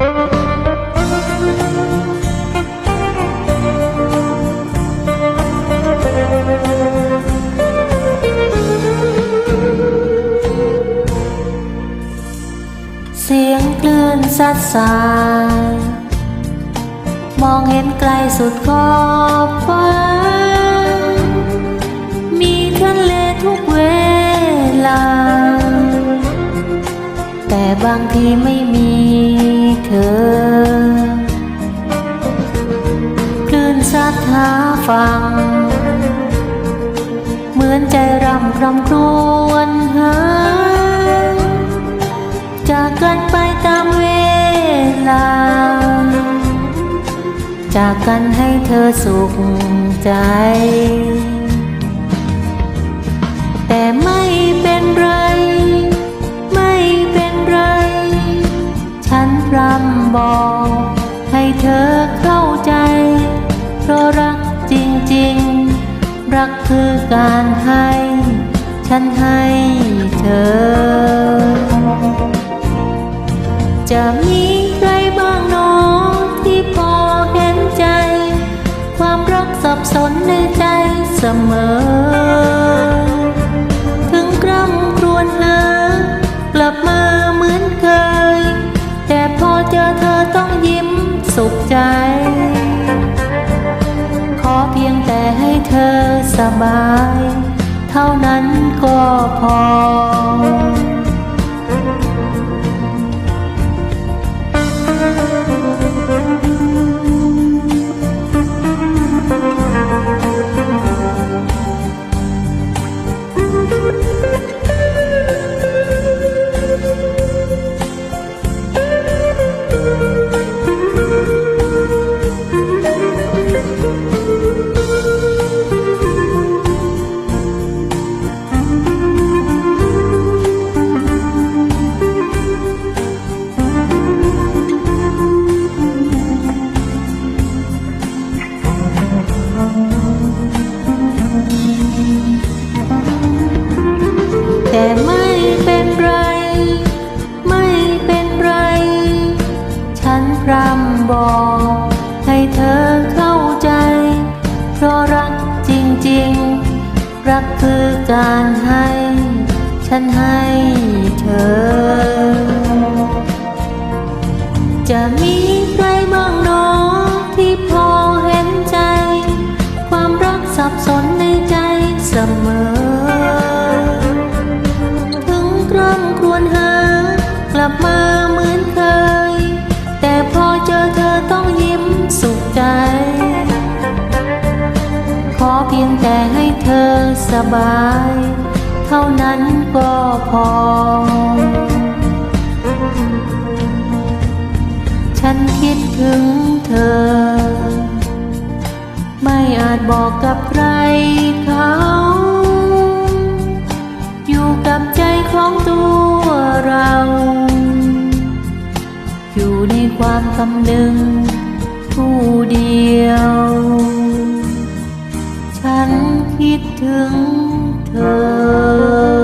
เสียงคลื่นซัดสาย มองเห็นไกลสุดขอบฟ้า แต่บางทีไม่มีเธอ คลื่นซัดหาฟัง เหมือนใจรำครำครวญหา จากกันไปตามเวลา จากกันให้เธอสุขใจ รักคือการให้ ฉันให้เธอ จะมีใครบ้างหนอที่พอเห็นใจ ความรักสับสนในใจเสมอ สบาย เท่านั้นก็พอ การให้ ฉันให้เธอ จะมีใครบ้างหนอที่พอเห็นใจ ความรักสับสนในใจเสมอ ถึงกร่ำครวญหากลับมาเหมือนเคย แต่พอเจอเธอต้องยิ้มสุขใจ ขอเพียงแต่ อสบาย เท่านั้นก็พอ ฉันคิดถึงเธอ ไม่อาจบอกกับใครเขา อยู่กับใจของตัวเรา อยู่ในความคำนึงผู้เดียว 等等。